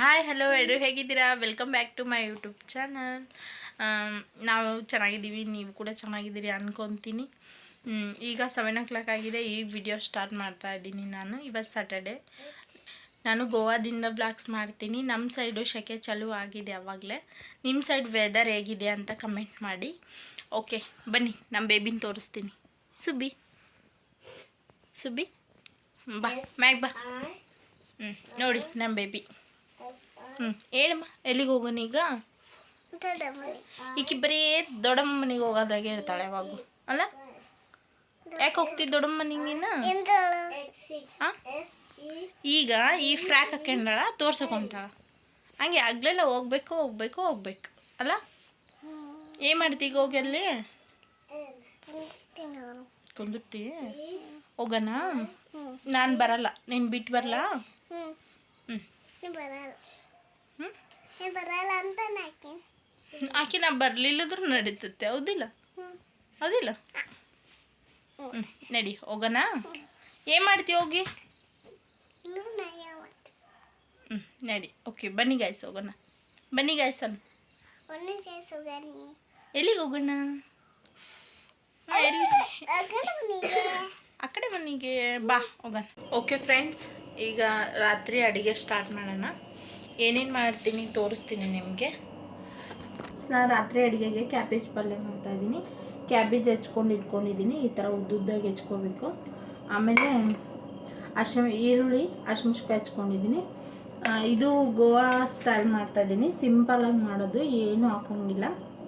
Hi hello ಎಲ್ಲರೂ ಹೇಗಿದ್ದೀರಾ? Welcome back to my YouTube channel ನಾವು ಚೆನ್ನಾಗಿದ್ದೀವಿ ನೀವು ಕೂಡ ಚೆನ್ನಾಗಿದ್ದೀರಿ ಅನ್ಕೊತೀನಿ. ಈಗ ಸೆವೆನ್ ಓ ಕ್ಲಾಕ್ ಆಗಿದೆ ಈ ವಿಡಿಯೋ ಸ್ಟಾರ್ಟ್ ಮಾಡ್ತಾ ಇದ್ದೀನಿ ನಾನು. ಇವತ್ತು ಸ್ಯಾಟರ್ಡೆ ನಾನು ಗೋವಾದಿಂದ ಬ್ಲಾಗ್ಸ್ ಮಾಡ್ತೀನಿ. ನಮ್ಮ ಸೈಡು ಶೆಕೆ ಚಲು ಆಗಿದೆ ಆವಾಗಲೇ ನಿಮ್ಮ ಸೈಡ್ ವೆದರ್ ಹೇಗಿದೆ ಅಂತ ಕಮೆಂಟ್ ಮಾಡಿ. ಓಕೆ ಬನ್ನಿ ನಮ್ಮ ಬೇಬಿನ ತೋರಿಸ್ತೀನಿ. ಸುಬ್ಬಿ. ಸುಬ್ಬಿ. ಬಾ ಮ್ಯಾಗ್ ಬಾ. ಹ್ಞೂ ನೋಡಿ ನಮ್ಮ ಬೇಬಿ ಹ್ಞೂ ಹೇಳಮ್ಮ, ಎಲ್ಲಿಗೆ ಹೋಗೋಣ ಈಗ? ಈಕಿ ಬರೀ ದೊಡ್ಡಮ್ಮ ಮನೆಗೆ ಹೋಗೋದ್ರಾಗೆ ಇರ್ತಾಳೆ ಯಾವಾಗೂ ಅಲ್ಲ? ಯಾಕೆ ಹೋಗ್ತಿದ್ದ ದೊಡ್ಡಮ್ಮ ಆ? ಈಗ ಈ ಫ್ರಾಕ್ ಹಾಕೊಂಡಾಳ, ತೋರ್ಸಕೊಂಡಾಳ. ಹಂಗೆ ಆಗ್ಲೆಲ್ಲ ಹೋಗ್ಬೇಕು ಹೋಗ್ಬೇಕು ಹೋಗ್ಬೇಕು, ಅಲ್ಲ? ಏನು ಮಾಡ್ತೀಗ ಹೋಗಿ ಅಲ್ಲಿ? ಕುಂದಿರ್ತಿ ಹೋಗೋಣ ನಾನು ಬರಲ್ಲ, ನೀನು ಬಿಟ್ಟು ಬರಲ್ಲ. ಹ್ಞೂ ಬರಲ್ಲ ಅಂತ ಆಕೆ ನಾ ಬರಲಿಲ್ಲದ್ರೂ ನಡೀತತ್ತೆ ಹೌದಿಲ್ಲ? ಹೌದಿಲ್ಲ? ಹ್ಞೂ ನಡಿ ಹೋಗೋಣ. ಏನು ಮಾಡ್ತೀವಿ ಹೋಗಿ? ಹ್ಞೂ ನಡಿ ಓಕೆ ಬನ್ನಿ ಗಾಯ್ಸ್ ಹೋಗೋಣ. ಬನ್ನಿ ಗಾಯ್ಸ್ ಅನ್ ಎಲ್ಲಿಗೆ ಹೋಗೋಣ? ಆ ಕಡೆ ಮನೆಗೆ ಬಾ ಹೋಗೋಣ. ಓಕೆ ಫ್ರೆಂಡ್ಸ್ ಈಗ ರಾತ್ರಿ ಅಡುಗೆ ಸ್ಟಾರ್ಟ್ ಮಾಡೋಣ. ಏನೇನು ಮಾಡ್ತೀನಿ ತೋರಿಸ್ತೀನಿ ನಿಮಗೆ? ನಾನು ರಾತ್ರಿ ಅಡುಗೆಗೆ ಕ್ಯಾಬೇಜ್ ಪಲ್ಯ ಮಾಡ್ತಾಯಿದ್ದೀನಿ ಕ್ಯಾಬೇಜ್ ಹೆಚ್ಕೊಂಡು ಇಟ್ಕೊಂಡಿದ್ದೀನಿ ಈ ಥರ ಉದ್ದುದ್ದಾಗಿ ಹೆಚ್ಕೋಬೇಕು. ಆಮೇಲೆ ಹಸಿ ಈರುಳ್ಳಿ ಹಸಿಮೆಣ್ಸಿಕಾಯಿ ಹೆಚ್ಕೊಂಡಿದ್ದೀನಿ. ಇದು ಗೋವಾ ಸ್ಟೈಲ್ ಮಾಡ್ತಾಯಿದ್ದೀನಿ ಸಿಂಪಲಾಗಿ ಮಾಡೋದು ಏನೂ ಹಾಕೋಂಗಿಲ್ಲ.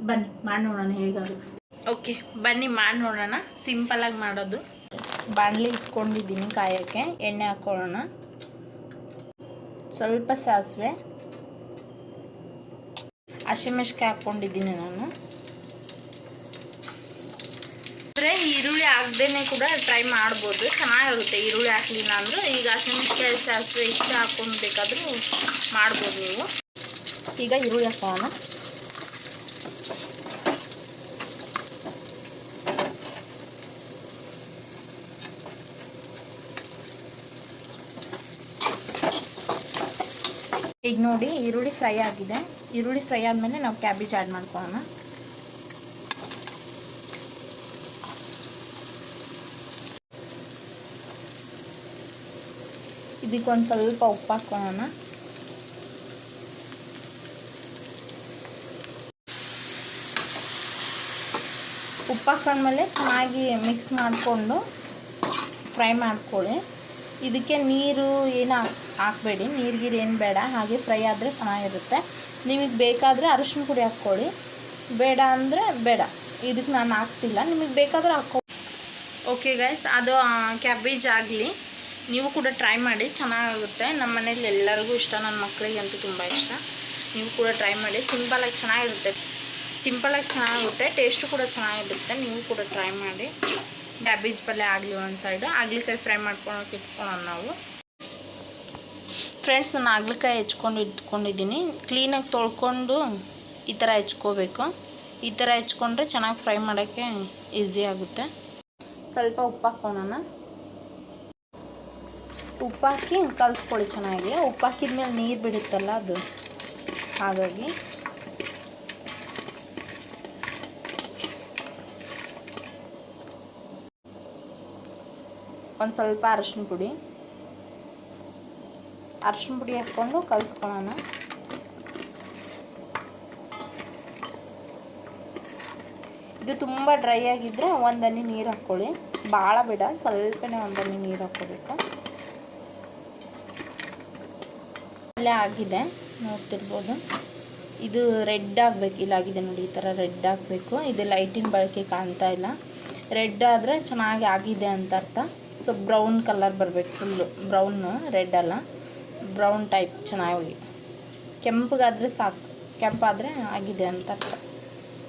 ಬನ್ನಿ ಮಾಡಿ ನೋಡೋಣ ಹೇಗಾಗುತ್ತೆ. ಓಕೆ ಬನ್ನಿ ಮಾಡಿ ನೋಡೋಣ. ಸಿಂಪಲಾಗಿ ಮಾಡೋದು. ಬಾಣಲಿ ಇಟ್ಕೊಂಡಿದ್ದೀನಿ ಕಾಯೋಕ್ಕೆ ಎಣ್ಣೆ ಹಾಕ್ಕೊಳ್ಳೋಣ ಸ್ವಲ್ಪ ಸಾಸಿವೆ. ಹಸಿಮೆಣ್ಸಿಕಾಯಿ ಹಾಕ್ಕೊಂಡಿದ್ದೀನಿ ನಾನು. ಅಂದರೆ ಈರುಳ್ಳಿ ಹಾಕ್ದೇ ಕೂಡ ಟ್ರೈ ಮಾಡ್ಬೋದು. ಚೆನ್ನಾಗಿರುತ್ತೆ ಈರುಳ್ಳಿ ಹಾಕಲಿಲ್ಲ ಅಂದ್ರೆ. ಈಗ ಹಸಿಮೆಣ್ಸಿಕಾಯಿ ಸಾಸಿವೆ ಇಷ್ಟ ಹಾಕೊಂಡು ಬೇಕಾದರೂ ಮಾಡ್ಬೋದು ನೀವು. ಈಗ ಈರುಳ್ಳಿ ಹಾಕೋಣ. ಈಗ ನೋಡಿ ಈರುಳ್ಳಿ ಫ್ರೈ ಆಗಿದೆ. ಈರುಳ್ಳಿ ಫ್ರೈ ಆದಮೇಲೆ ನಾವು ಕ್ಯಾಬೇಜ್ ಆ್ಯಡ್ ಮಾಡ್ಕೊಳ್ಳೋಣ. ಇದಕ್ಕೊಂದು ಸ್ವಲ್ಪ ಉಪ್ಪು ಹಾಕ್ಕೊಳ್ಳೋಣ ಉಪ್ಪು ಹಾಕೊಂಡ್ಮೇಲೆ ಚೆನ್ನಾಗಿ ಮಿಕ್ಸ್ ಮಾಡಿಕೊಂಡು ಫ್ರೈ ಮಾಡ್ಕೊಳ್ಳಿ. ಇದಕ್ಕೆ ನೀರು ಏನು ಹಾಕಬೇಡಿ. ನೀರ್ಗೀರು ಏನು ಬೇಡ, ಹಾಗೆ ಫ್ರೈ ಆದರೆ ಚೆನ್ನಾಗಿರುತ್ತೆ. ನಿಮಗೆ ಬೇಕಾದರೆ ಅರಿಶಿನ ಪುಡಿ ಹಾಕ್ಕೊಳ್ಳಿ. ಬೇಡ ಅಂದರೆ ಬೇಡ. ಇದಕ್ಕೆ ನಾನು ಹಾಕ್ತಿಲ್ಲ. ನಿಮಗೆ ಬೇಕಾದರೆ ಹಾಕೋ ಓಕೆ ಗೈಸ್ ಅದು ಕ್ಯಾಬೇಜ್ ಆಗಲಿ. ನೀವು ಕೂಡ ಟ್ರೈ ಮಾಡಿ ಚೆನ್ನಾಗುತ್ತೆ ನಮ್ಮ ಮನೇಲಿ ಎಲ್ಲರಿಗೂ ಇಷ್ಟ ನನ್ನ ಮಕ್ಕಳಿಗಂತೂ ತುಂಬ ಇಷ್ಟ. ನೀವು ಕೂಡ ಟ್ರೈ ಮಾಡಿ. ಸಿಂಪಲಾಗಿ ಚೆನ್ನಾಗಿರುತ್ತೆ. ಸಿಂಪಲಾಗಿ ಚೆನ್ನಾಗಿರುತ್ತೆ. ಟೇಸ್ಟು ಕೂಡ ಚೆನ್ನಾಗಿರುತ್ತೆ. ನೀವು ಕೂಡ ಟ್ರೈ ಮಾಡಿ. ಕ್ಯಾಬೇಜ್ ಪಲ್ಯ ಆಗಲಿ ಒಂದು ಸೈಡು ಆಗ್ಲಿಕಾಯಿ ಫ್ರೈ ಮಾಡ್ಕೊಳಕ್ಕೆ ಇಟ್ಕೊಳೋಣ ನಾವು. ಫ್ರೆಂಡ್ಸ್ ನಾನು ಹಾಗಲಕಾಯಿ ಹೆಚ್ಕೊಂಡು ಇಟ್ಕೊಂಡಿದ್ದೀನಿ. ಕ್ಲೀನಾಗಿ ತೊಳ್ಕೊಂಡು ಈ ಥರ ಹೆಚ್ಕೋಬೇಕು. ಈ ಥರ ಹೆಚ್ಕೊಂಡ್ರೆ ಚೆನ್ನಾಗಿ ಫ್ರೈ ಮಾಡೋಕ್ಕೆ ಈಸಿ ಆಗುತ್ತೆ. ಸ್ವಲ್ಪ ಉಪ್ಪು ಹಾಕೋಣ ಉಪ್ಪು ಹಾಕಿ ಕಲಿಸ್ಕೊಳ್ಳಿ ಚೆನ್ನಾಗಿ. ಉಪ್ಪು ಹಾಕಿದ್ಮೇಲೆ ನೀರು ಬಿಡುತ್ತಲ್ಲ ಅದು. ಹಾಗಾಗಿ. ಒಂದು ಸ್ವಲ್ಪ ಅರಶಿನ ಪುಡಿ. ಅರಶಿನ ಪುಡಿ ಹಾಕ್ಕೊಂಡು ಕಲಿಸ್ಕೊಳ್ಳೋಣ. ಇದು ತುಂಬ ಡ್ರೈ ಆಗಿದ್ದರೆ ಒಂದು ಹನಿ ನೀರು ಹಾಕ್ಕೊಳ್ಳಿ. ಭಾಳ ಬೇಡ, ಸ್ವಲ್ಪನೇ ಒಂದು ಹನಿ ನೀರು ಹಾಕ್ಕೋಬೇಕು. ಅಲ್ಲೇ ಆಗಿದೆ, ನೋಡ್ತಿರ್ಬೋದು. ಇದು ರೆಡ್ ಆಗಬೇಕು ಇಲ್ಲಾಗಿದೆ ನೋಡಿ, ಈ ಥರ ರೆಡ್ ಆಗಬೇಕು. ಇದು ಲೈಟಿನ ಬಳಕೆ ಕಾಣ್ತಾ ಇಲ್ಲ. ರೆಡ್ ಆದರೆ ಚೆನ್ನಾಗಿ ಆಗಿದೆ ಅಂತ ಅರ್ಥ. ಸೊ ಬ್ರೌನ್ ಕಲರ್ ಬರಬೇಕು ಫುಲ್ಲು ಬ್ರೌನು ರೆಡ್ ಅಲ್ಲ. ಬ್ರೌನ್ ಟೈಪ್ ಚೆನ್ನಾಗಿ. ಕೆಂಪಗಾದರೆ ಸಾಕು. ಕೆಂಪಾದರೆ ಆಗಿದೆ ಅಂತ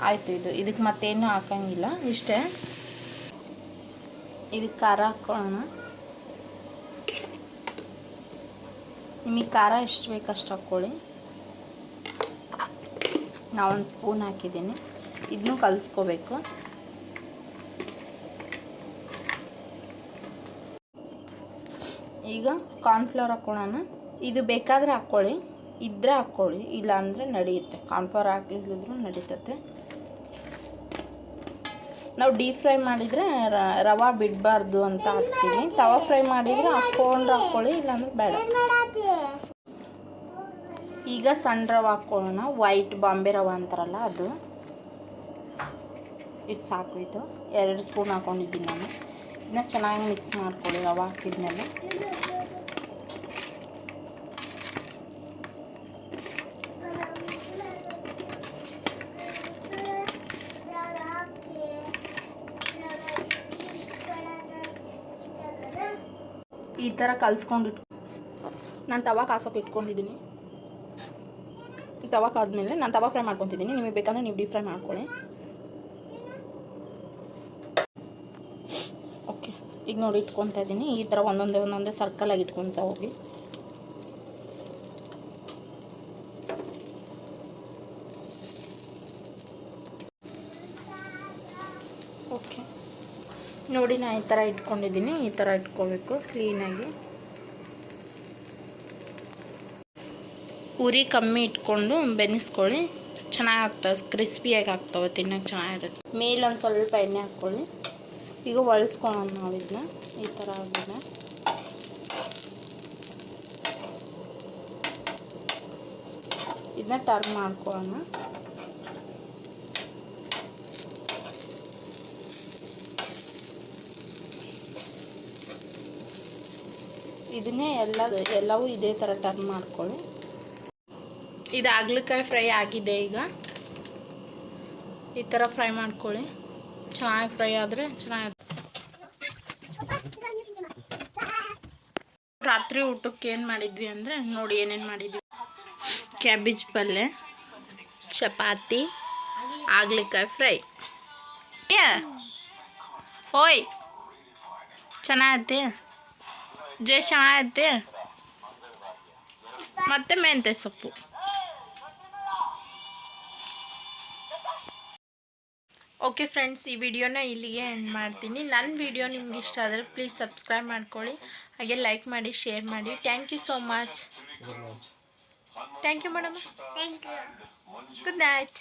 ಆಯಿತು ಇದು. ಇದಕ್ಕೆ ಮತ್ತೇನು ಹಾಕಂಗಿಲ್ಲ. ಇಷ್ಟೇ. ಇದಕ್ಕೆ ಖಾರ ಹಾಕ್ಕೊಳ್ಳೋಣ ನಿಮಗೆ ಖಾರ ಎಷ್ಟು ಬೇಕು ಅಷ್ಟು ಹಾಕ್ಕೊಳ್ಳಿ. ನಾವೊಂದು ಸ್ಪೂನ್ ಹಾಕಿದ್ದೀನಿ. ಇದನ್ನೂ ಕಲಿಸ್ಕೋಬೇಕು. ಈಗ ಕಾರ್ನ್ಫ್ಲವರ್ ಹಾಕ್ಕೊಳ್ಳೋಣ ಇದು ಬೇಕಾದರೆ ಹಾಕ್ಕೊಳ್ಳಿ ಇದ್ದರೆ ಹಾಕ್ಕೊಳ್ಳಿ, ಇಲ್ಲಾಂದರೆ ನಡೆಯುತ್ತೆ. ಕಾನ್ಫ್ಲವರ್ ಹಾಕ್ಲಿಲ್ಲದ್ರೂ ನಡೀತತೆ. ನಾವು ಡೀಪ್ ಫ್ರೈ ಮಾಡಿದರೆ ರವೆ ಬಿಡಬಾರ್ದು ಅಂತ ಹಾಕ್ತೀವಿ ತವಾ ಫ್ರೈ ಮಾಡಿದರೆ ಹಾಕ್ಕೊಂಡ್ರೆ ಹಾಕ್ಕೊಳ್ಳಿ, ಇಲ್ಲಾಂದ್ರೆ ಬೇಡ. ಈಗ ಸಣ್ಣ ರವೆ ಹಾಕ್ಕೊಳ್ಳೋಣ. ವೈಟ್ ಬಾಂಬೆ ರವೆ ಅಂತಾರಲ್ಲ ಅದು. ಇಷ್ಟು ಸಾಕು ಇದು ಎರಡು ಸ್ಪೂನ್ ಹಾಕ್ಕೊಂಡಿದ್ದೀನಿ ನಾನು. ಇನ್ನೂ ಚೆನ್ನಾಗಿ ಮಿಕ್ಸ್ ಮಾಡ್ಕೊಳ್ಳಿ, ರವೆ ಹಾಕಿದ್ಮೇಲೆ. ಈ ಥರ ಕಲ್ಸ್ಕೊಂಡಿಟ್ಟು ನಾನು ತವಾ ಕಾಸೋಕೆ ಇಟ್ಕೊಂಡಿದ್ದೀನಿ ತವಾ ಕಾದ್ಮೇಲೆ ನಾನು ತವಾ ಫ್ರೈ ಮಾಡ್ಕೊತಿದ್ದೀನಿ ನಿಮಗೆ ಬೇಕಂದ್ರೆ ನೀವು ಡೀಪ್ ಫ್ರೈ ಮಾಡ್ಕೊಳ್ಳಿ. ಓಕೆ. ಈಗ ನೋಡಿ ಇಟ್ಕೊತಾ ಇದ್ದೀನಿ ಈ ಥರ ಒಂದೊಂದೇ ಒಂದೊಂದೇ ಸರ್ಕಲಾಗಿ ಇಟ್ಕೊತಾ ಹೋಗಿ ಓಕೆ ನೋಡಿ ನಾನು ಈ ಥರ ಇಟ್ಕೊಂಡಿದ್ದೀನಿ. ಈ ಥರ ಇಟ್ಕೋಬೇಕು ಕ್ಲೀನಾಗಿ ಉರಿ ಕಮ್ಮಿ ಇಟ್ಕೊಂಡು ಬೆನಿಸ್ಕೊಳ್ಳಿ. ಚೆನ್ನಾಗಿ ಆಗ್ತವೆ ಕ್ರಿಸ್ಪಿಯಾಗಿ ಆಗ್ತವೆ, ತಿನ್ನೋಕೆ ಚೆನ್ನಾಗಿರುತ್ತೆ. ಮೇಲೊಂದು ಸ್ವಲ್ಪ ಎಣ್ಣೆ ಹಾಕ್ಕೊಳ್ಳಿ. ಈಗ ಒಳಸ್ಕೊಳ್ಳೋಣ ನಾವು ಇದನ್ನ ಈ ಥರ ಆಗಿದೆ ಇದನ್ನ ಟರ್ನ್ ಮಾಡ್ಕೊಳ್ಳೋಣ. ಇದನ್ನೇ ಎಲ್ಲ, ಎಲ್ಲವೂ ಇದೇ ಥರ ಟರ್ನ್ ಮಾಡ್ಕೊಳ್ಳಿ. ಇದು ಹಾಗಲಕಾಯಿ ಫ್ರೈ ಆಗಿದೆ ಈಗ. ಈ ಥರ ಫ್ರೈ ಮಾಡ್ಕೊಳ್ಳಿ. ಚೆನ್ನಾಗಿ ಫ್ರೈ ಆದರೆ ಚೆನ್ನಾಗಿ ರಾತ್ರಿ ಊಟಕ್ಕೆ ಏನು ಮಾಡಿದ್ವಿ ಅಂದರೆ, ನೋಡಿ ಏನೇನು ಮಾಡಿದ್ವಿ. ಕ್ಯಾಬೇಜ್ ಪಲ್ಯ ಚಪಾತಿ, ಆಗ್ಲಿಕಾಯಿ ಫ್ರೈ ಓಯ್ ಚೆನ್ನಾಗೈತಿ ಜೇ ಚೆನ್ನಾಗೈತಿ ಮತ್ತು ಮೆಂತ್ಯ ಸೊಪ್ಪು. ಓಕೆ ಫ್ರೆಂಡ್ಸ್ ಈ ವಿಡಿಯೋನ ಇಲ್ಲಿಗೆ ಎಂಡ್ ಮಾಡ್ತೀನಿ. ನನ್ನ ವಿಡಿಯೋ ನಿಮ್ಗೆ ಇಷ್ಟ ಆದರೆ ಪ್ಲೀಸ್ ಸಬ್ಸ್ಕ್ರೈಬ್ ಮಾಡ್ಕೊಳ್ಳಿ. ಹಾಗೆ ಲೈಕ್ ಮಾಡಿ ಶೇರ್ ಮಾಡಿ. Thank you so much thank you madam. Good night